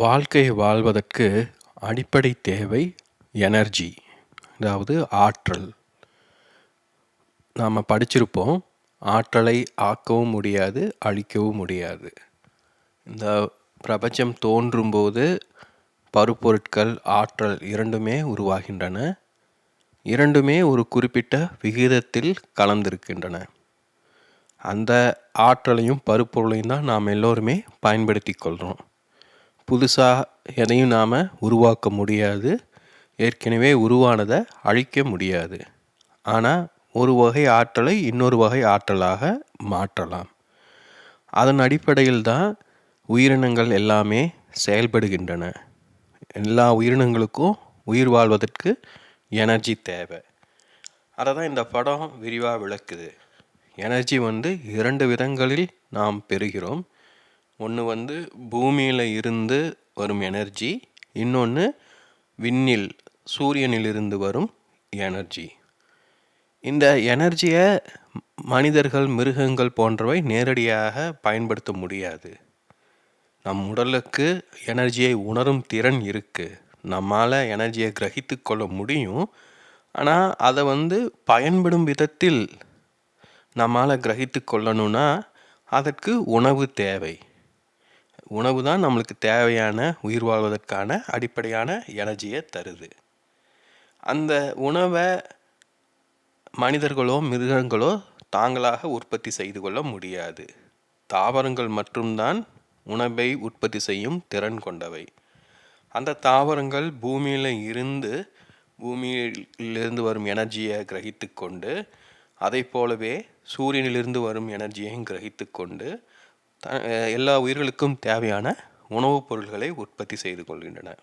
வாழ்க்கையை வாழ்வதற்கு அடிப்படை தேவை எனர்ஜி அதாவது ஆற்றல். நாம் படிச்சிருப்போம் ஆற்றலை ஆக்கவும் முடியாது அழிக்கவும் முடியாது. இந்த பிரபஞ்சம் தோன்றும்போது பருப்பொருட்கள் ஆற்றல் இரண்டுமே உருவாகின்றன. இரண்டுமே ஒரு குறிப்பிட்ட விகிதத்தில் கலந்திருக்கின்றன. அந்த ஆற்றலையும் பருப்பொருளையும் தான் நாம் எல்லோருமே பயன்படுத்தி கொள்கிறோம் புதுசாக எதையும் நாம் உருவாக்க முடியாது. ஏற்கனவே உருவானதை அழிக்க முடியாது. ஆனால் ஒரு வகை ஆற்றலை இன்னொரு வகை ஆற்றலாக மாற்றலாம். அதன் அடிப்படையில் தான் உயிரினங்கள் எல்லாமே செயல்படுகின்றன. எல்லா உயிரினங்களுக்கும் உயிர் வாழ்வதற்கு எனர்ஜி தேவை. அதை தான் இந்த படம் விரிவாக விளக்குது. எனர்ஜி வந்து இரண்டு விதங்களில் நாம் பெறுகிறோம். ஒன்று வந்து பூமியில் இருந்து வரும் எனர்ஜி இன்னொன்று விண்ணில் சூரியனிலிருந்து வரும் எனர்ஜி. இந்த எனர்ஜியை மனிதர்கள் மிருகங்கள் போன்றவை நேரடியாக பயன்படுத்த முடியாது. நம் உடலுக்கு எனர்ஜியை உணரும் திறன் இருக்குது நம்மால் எனர்ஜியை கிரகித்து கொள்ள முடியும். ஆனால் அதை வந்து பயன்படும் விதத்தில் நம்மால் கிரகித்து கொள்ளணும்னா அதற்கு உணவு தேவை. உணவு தான் நம்மளுக்கு தேவையான உயிர் வாழ்வதற்கான அடிப்படையான எனர்ஜியை தருது. அந்த உணவை மனிதர்களோ மிருகங்களோ தாங்களாக உற்பத்தி செய்து கொள்ள முடியாது. தாவரங்கள் மட்டும்தான் உணவை உற்பத்தி செய்யும் திறன் கொண்டவை. அந்த தாவரங்கள் பூமியில் இருந்து பூமியிலிருந்து வரும் எனர்ஜியை கிரகித்து கொண்டு அதை போலவே சூரியனிலிருந்து வரும் எனர்ஜியையும் கிரகித்து கொண்டு த எல்லா உயிர்களுக்கும் தேவையான உணவுப் பொருள்களை உற்பத்தி செய்து கொள்கின்றன.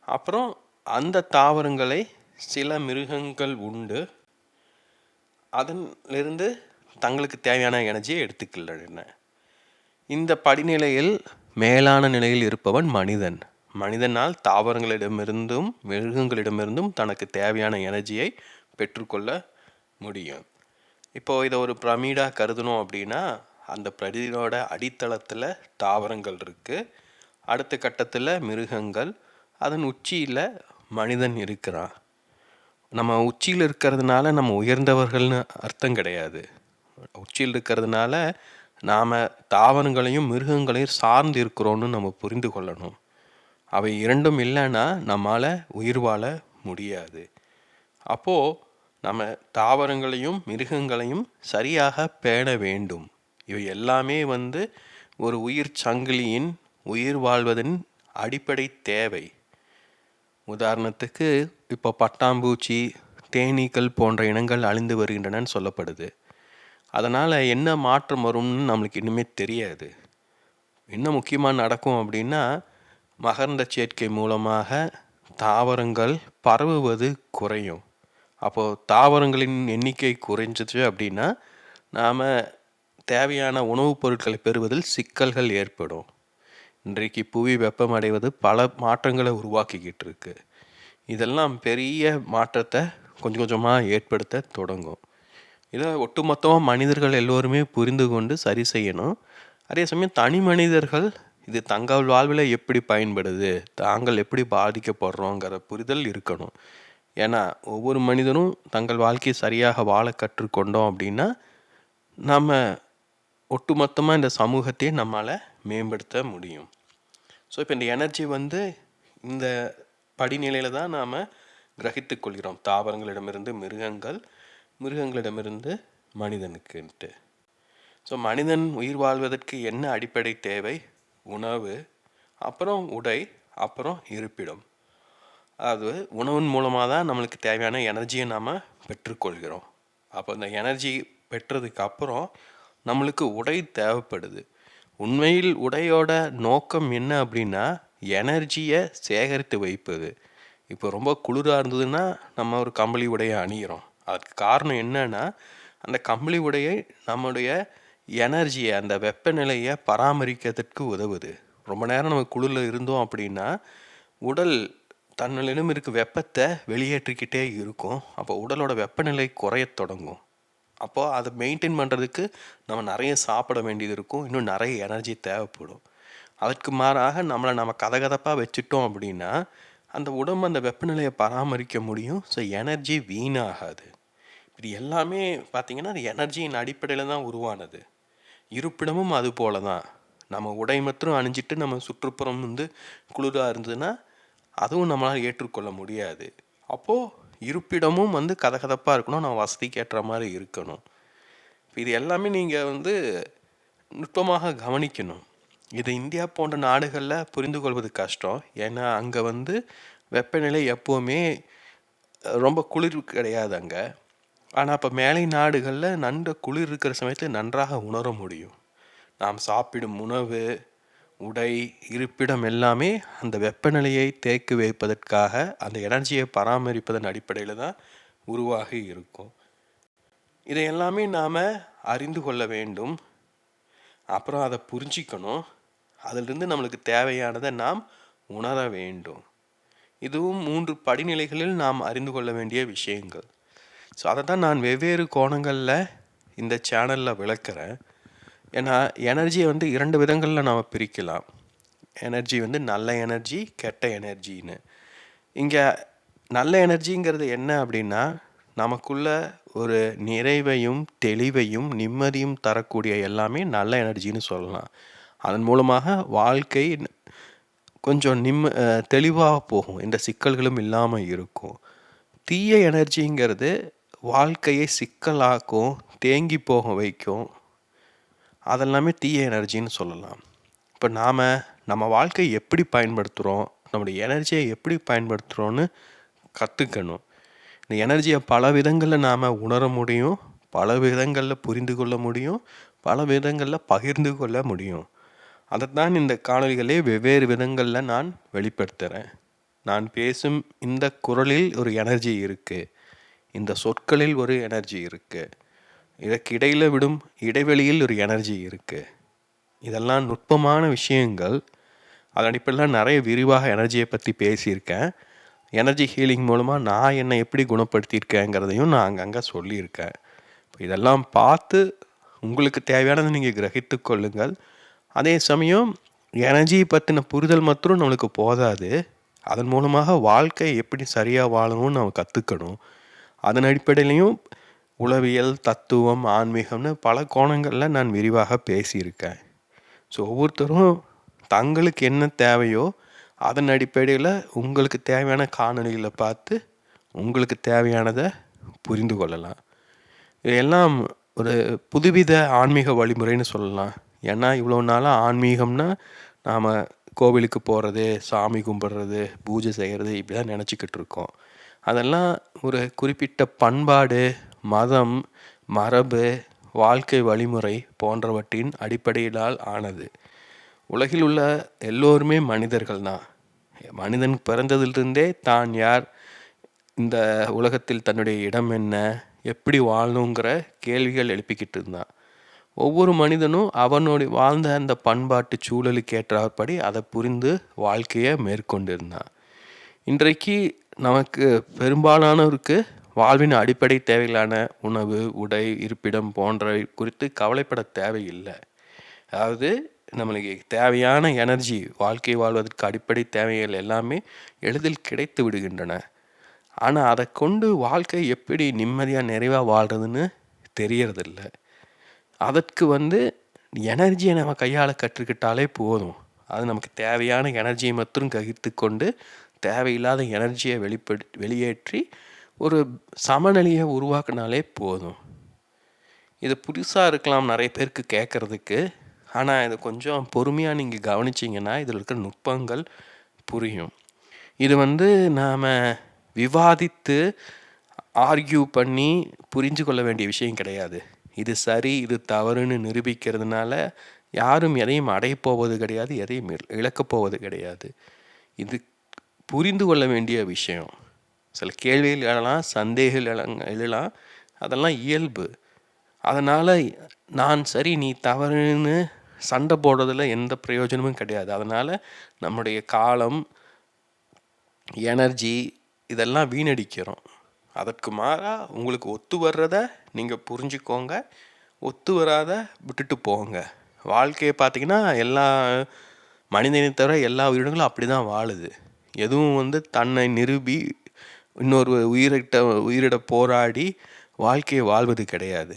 அப்புறம் அந்த தாவரங்களை சில மிருகங்கள் உண்டு. அதனிலிருந்து தங்களுக்கு தேவையான எனர்ஜியை எடுத்துக்கின்றன இந்த படிநிலையில் மேலான நிலையில் இருப்பவன் மனிதன். மனிதனால் தாவரங்களிடமிருந்தும் மிருகங்களிடமிருந்தும் தனக்கு தேவையான எனர்ஜியை பெற்றுக்கொள்ள முடியும். இப்போது இதை ஒரு பிரமிடாக கருதணும் அப்படின்னா அந்த பிரதியோட அடித்தளத்தில் தாவரங்கள் இருக்குது அடுத்த கட்டத்தில் மிருகங்கள். அதன் உச்சியில் மனிதன் இருக்கிறான். நம்ம உச்சியில் இருக்கிறதுனால நம்ம உயர்ந்தவர்கள்னு அர்த்தம் கிடையாது. உச்சியில் இருக்கிறதுனால நாம் தாவரங்களையும் மிருகங்களையும் சார்ந்து இருக்கிறோன்னு நம்ம புரிந்து கொள்ளணும். அவை இரண்டும் இல்லைன்னா நம்மால் உயிர் வாழ முடியாது. அப்போது நம்ம தாவரங்களையும் மிருகங்களையும் சரியாக பேண வேண்டும். இவை எல்லாமே வந்து ஒரு உயிர் சங்கிலியின் உயிர் வாழ்வதன் அடிப்படை தேவை. உதாரணத்துக்கு இப்போ பட்டாம்பூச்சி தேனீக்கள் போன்ற இனங்கள் அழிந்து வருகின்றனன்னு சொல்லப்படுது. அதனால் என்ன மாற்றம் வரும்னு நம்மளுக்கு இன்னுமே தெரியாது. என்ன முக்கியமாக நடக்கும் அப்படின்னா மகர்ந்த சேர்க்கை மூலமாக தாவரங்கள் பரவுவது குறையும். அப்போது தாவரங்களின் எண்ணிக்கை குறைஞ்சிச்சு அப்படின்னா நாம் தேவையான உணவுப் பொருட்களை பெறுவதில் சிக்கல்கள் ஏற்படும். இன்றைக்கு புவி வெப்பமடைவது பல மாற்றங்களை உருவாக்கிக்கிட்டு இருக்கு. இதெல்லாம் பெரிய மாற்றத்தை கொஞ்சம் கொஞ்சமாக ஏற்படுத்த தொடங்கும். இதை ஒட்டுமொத்தமாக மனிதர்கள் எல்லோருமே புரிந்து கொண்டு சரி செய்யணும். அதே சமயம் தனி மனிதர்கள் இது தங்கள் வாழ்வில் எப்படி பயன்படுது தாங்கள் எப்படி பாதிக்கப்படுறோங்கிற புரிதல் இருக்கணும். ஏன்னா ஒவ்வொரு மனிதனும் தங்கள் வாழ்க்கையை சரியாக வாழ கற்றுக்கொண்டோம் அப்படின்னா நம்ம ஒட்டுமொத்தமாக இந்த சமூகத்தையே நம்மளால் மேம்படுத்த முடியும். ஸோ இப்போ இந்த எனர்ஜி வந்து இந்த படிநிலையில் தான் நாம் கிரகித்து கொள்கிறோம். தாவரங்களிடமிருந்து மிருகங்கள் மிருகங்களிடமிருந்து மனிதனுக்குன்ட்டு. ஸோ மனிதன் உயிர் வாழ்வதற்கு என்ன அடிப்படை தேவை? உணவு அப்புறம் உடை அப்புறம் இருப்பிடம். அதாவது உணவின் மூலமாக தான் நம்மளுக்கு தேவையான எனர்ஜியை நாம் பெற்றுக்கொள்கிறோம். அப்போ இந்த எனர்ஜி பெற்றதுக்கு அப்புறம் நம்மளுக்கு உடை தேவைப்படுது. உண்மையில் உடையோட நோக்கம் என்ன அப்படின்னா எனர்ஜியை சேகரித்து வைப்பது. இப்போ ரொம்ப குளிராக இருந்ததுன்னா நம்ம ஒரு கம்பளி உடையை அணிகிறோம் அதுக்கு காரணம் என்னன்னா அந்த கம்பளி உடையை நம்மளுடைய எனர்ஜியை அந்த வெப்பநிலையை பராமரிக்கிறதுக்கு உதவுது. ரொம்ப நேரம் நம்ம குளிரில் இருந்தோம் அப்படின்னா உடல் தன்னிடம் இருக்க வெப்பத்தை வெளியேற்றிக்கிட்டே இருக்கும். அப்போ உடலோட வெப்பநிலை குறையத் தொடங்கும். அப்போது அதை மெயின்டைன் பண்ணுறதுக்கு நம்ம நிறைய சாப்பிட வேண்டியது இருக்கும். இன்னும் நிறைய எனர்ஜி தேவைப்படும். அதற்கு மாறாக நம்மளை நம்ம கதகதப்பாக வச்சுட்டோம் அப்படின்னா அந்த உடம்பு அந்த வெப்பநிலையை பராமரிக்க முடியும். ஸோ எனர்ஜி வீணாகாது. இது எல்லாமே பார்த்திங்கன்னா அது எனர்ஜியின் அடிப்படையில் தான் உருவானது. இருப்பிடமும் அது போல தான் நம்ம உடை மற்றும் அணிஞ்சிட்டு நம்ம சுற்றுப்புறம் வந்து குளிராக இருந்ததுன்னா அதுவும் நம்மளால் ஏற்றுக்கொள்ள முடியாது. அப்போது இருப்பிடமும் வந்து கதகதப்பாக இருக்கணும் நம்ம வசதிக்கு ஏற்ற மாதிரி இருக்கணும். இது எல்லாமே நீங்கள் வந்து நுட்பமாக கவனிக்கணும். இது இந்தியா போன்ற நாடுகளில் புரிந்து கொள்வது கஷ்டம். ஏன்னா அங்கே வந்து வெப்பநிலை எப்போவுமே ரொம்ப குளிர் கிடையாது அங்கே. ஆனால் இப்போ மேலை நாடுகளில் நன்ற குளிர் இருக்கிற சமயத்தில் நன்றாக உணர முடியும். நாம் சாப்பிடும் உணவு உடை இருப்பிடம் எல்லாமே அந்த வெப்பநிலையை தேக்கி வைப்பதற்காக அந்த எனர்ஜியை பராமரிப்பதன் அடிப்படையில் தான் உருவாகி இருக்கும். இதை எல்லாமே நாம் அறிந்து கொள்ள வேண்டும். அப்புறம் அதை புரிஞ்சிக்கணும். அதிலிருந்து நம்மளுக்கு தேவையானதை நாம் உணர வேண்டும். இதுவும் மூன்று படிநிலைகளில் நாம் அறிந்து கொள்ள வேண்டிய விஷயங்கள். ஸோ அதை தான் நான் வெவ்வேறு கோணங்களில் இந்த சேனலில் விளக்குறேன். ஏன்னா எனர்ஜியை வந்து இரண்டு விதங்களில் நாம் பிரிக்கலாம். எனர்ஜி வந்து நல்ல எனர்ஜி கெட்ட எனர்ஜின்னு இங்கே நல்ல எனர்ஜிங்கிறது என்ன அப்படின்னா நமக்குள்ள ஒரு நிறைவையும் தெளிவையும் நிம்மதியும் தரக்கூடிய எல்லாமே நல்ல எனர்ஜின்னு சொல்லலாம். அதன் மூலமாக வாழ்க்கை கொஞ்சம் நிம்ம தெளிவாக போகும். இந்த சிக்கல்களும் இல்லாமல் இருக்கும். தீய எனர்ஜிங்கிறது வாழ்க்கையை சிக்கலாக்கும் தேங்கி போக வைக்கும். அதெல்லாமே தீய எனர்ஜின்னு சொல்லலாம். இப்போ நாம் நம்ம வாழ்க்கையை எப்படி பயன்படுத்துகிறோம் நம்முடைய எனர்ஜியை எப்படி பயன்படுத்துகிறோன்னு கற்றுக்கணும் இந்த எனர்ஜியை பல விதங்களில் நாம் உணர முடியும் பல விதங்களில் புரிந்து கொள்ள முடியும் பல விதங்களில் பகிர்ந்து கொள்ள முடியும். அதைத்தான் இந்த காணொலிகளே வெவ்வேறு விதங்களில் நான் வெளிப்படுத்துகிறேன் நான் பேசும் இந்த குரலில் ஒரு எனர்ஜி இருக்குது இந்த சொற்களில் ஒரு எனர்ஜி இருக்குது இதற்கு இடையில் விடும் இடைவெளியில் ஒரு எனர்ஜி இருக்குது இதெல்லாம் நுட்பமான விஷயங்கள். அதன் அடிப்படையில் நிறைய விரிவாக எனர்ஜியை பற்றி பேசியிருக்கேன். எனர்ஜி ஹீலிங் மூலமாக நான் என்னை எப்படி குணப்படுத்தியிருக்கேங்கிறதையும் நான் அங்கங்கே சொல்லியிருக்கேன். இப்போ இதெல்லாம் பார்த்து உங்களுக்கு தேவையானதை நீங்கள் கிரகித்து கொள்ளுங்கள். அதே சமயம் எனர்ஜி பற்றின புரிதல் மற்றும் நம்மளுக்கு போதாது. அதன் மூலமாக வாழ்க்கை எப்படி சரியாக வாழணும்னு நம்ம கற்றுக்கணும் அதன் அடிப்படையிலையும் உளவியல் தத்துவம் ஆன்மீகம்னு பல கோணங்களில் நான் விரிவாக பேசியிருக்கேன். ஸோ ஒவ்வொருத்தரும் தங்களுக்கு என்ன தேவையோ அதன் அடிப்படையில் உங்களுக்கு தேவையான காணொலிகளை பார்த்து உங்களுக்கு தேவையானதை புரிந்து கொள்ளலாம். இதெல்லாம் ஒரு புதுவித ஆன்மீக வழிமுறைன்னு சொல்லலாம். ஏன்னா இவ்வளோ நாளாக ஆன்மீகம்னா நாம் கோவிலுக்கு போகிறது சாமி கும்பிட்றது பூஜை செய்கிறது இப்படி தான் நினச்சிக்கிட்டு இருக்கோம். அதெல்லாம் ஒரு குறிப்பிட்ட பண்பாடு மதம் மரபு வாழ்க்கை வழிமுறை போன்றவற்றின் அடிப்படையிலால் ஆனது. உலகில் உள்ள எல்லோருமே மனிதர்கள் தான் மனிதன் பிறந்ததிலிருந்தே தான் யார் இந்த உலகத்தில் தன்னுடைய இடம் என்ன எப்படி வாழணுங்கிற கேள்விகள் எழுப்பிக்கிட்டு இருந்தான் ஒவ்வொரு மனிதனும் அவனுடைய வாழ்ந்த அந்த பண்பாட்டு சூழலுக்கு ஏற்றபடி அதை புரிந்து வாழ்க்கையை மேற்கொண்டிருந்தான். இன்றைக்கு நமக்கு பெரும்பாலானோருக்கு வாழ்வின் அடிப்படை தேவைகளான உணவு உடை இருப்பிடம் போன்றவை குறித்து கவலைப்பட தேவையில்லை. அதாவது நம்மளுக்கு தேவையான எனர்ஜி வாழ்க்கை வாழ்வதற்கு அடிப்படை தேவைகள் எல்லாமே எளிதில் கிடைத்து விடுகின்றன. ஆனால் அதை கொண்டு வாழ்க்கை எப்படி நிம்மதியாக நிறைவாக வாழ்கிறதுன்னு தெரியறதில்ல. அதற்கு வந்து எனர்ஜியை நம்ம கையாள கற்றுக்கிட்டாலே போதும். அது நமக்கு தேவையான எனர்ஜியை மட்டும் ககித்து கொண்டு தேவையில்லாத எனர்ஜியை வெளிப்படு வெளியேற்றி ஒரு சமநிலையை உருவாக்குனாலே போதும். இது புதுசாக இருக்கலாம் நிறைய பேருக்கு கேட்குறதுக்கு. ஆனால் இது கொஞ்சம் பொறுமையாக நீங்கள் கவனிச்சிங்கன்னா இதில் இருக்கிற நுட்பங்கள் புரியும். இது வந்து நாம் விவாதித்து ஆர்கியூ பண்ணி புரிஞ்சு கொள்ள வேண்டிய விஷயம் கிடையாது. இது சரி இது தவறுன்னு நிரூபிக்கிறதுனால யாரும் எதையும் அடையப்போவது கிடையாது எதையும் இழக்கப் போவது கிடையாது. இது புரிந்து கொள்ள வேண்டிய விஷயம். சில கேள்விகள் எழலாம் சந்தேகங்கள் எழலாம். அதெல்லாம் இயல்பு. அதனால் நான் சரி நீ தவறுன்னு சண்டை போடுறதுல எந்த பிரயோஜனமும் கிடையாது. அதனால் நம்முடைய காலம் எனர்ஜி இதெல்லாம் வீணடிக்கிறோம். அதற்கு மாறாக உங்களுக்கு ஒத்து வர்றத நீங்கள் புரிஞ்சுக்கோங்க. ஒத்து வராத விட்டுட்டு போங்க. வாழ்க்கையை பார்த்திங்கன்னா எல்லா மனிதனை தவிர எல்லா உயிரினங்களும் அப்படி தான் வாழுது. எதுவும் வந்து தன்னை நிரூபி இன்னொரு உயிரிட்ட உயிரிட போராடி வாழ்க்கையை வாழ்வது கிடையாது.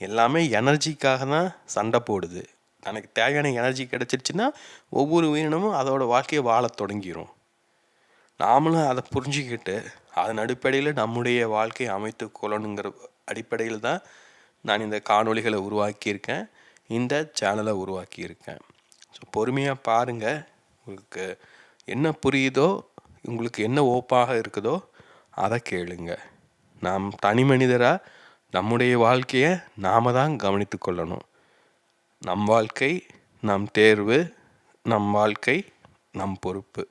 எல்லாமே எனர்ஜிக்காக தான் சண்டை போடுது. தனக்கு தேவையான எனர்ஜி கிடச்சிருச்சுன்னா ஒவ்வொரு உயிரினமும் அதோட வாழ்க்கையை வாழத் தொடங்கிடும் நாமளும் அதை புரிஞ்சுக்கிட்டு அதன் அடிப்படையில் நம்முடைய வாழ்க்கையை அமைத்து கொள்ளணுங்கிற அடிப்படையில் தான் நான் இந்த காணொளிகளை உருவாக்கியிருக்கேன். இந்த சேனலை உருவாக்கியிருக்கேன். ஸோ பொறுமையாக பாருங்கள் உங்களுக்கு என்ன புரியுதோ உங்களுக்கு என்ன ஓப்பாக இருக்குதோ அதை கேளுங்க. நாம் தனி மனிதராக நம்முடைய வாழ்க்கையை நாம் தான் கவனித்து கொள்ளணும். நம் வாழ்க்கை நம் தேர்வு நம் வாழ்க்கை நம் பொறுப்பு.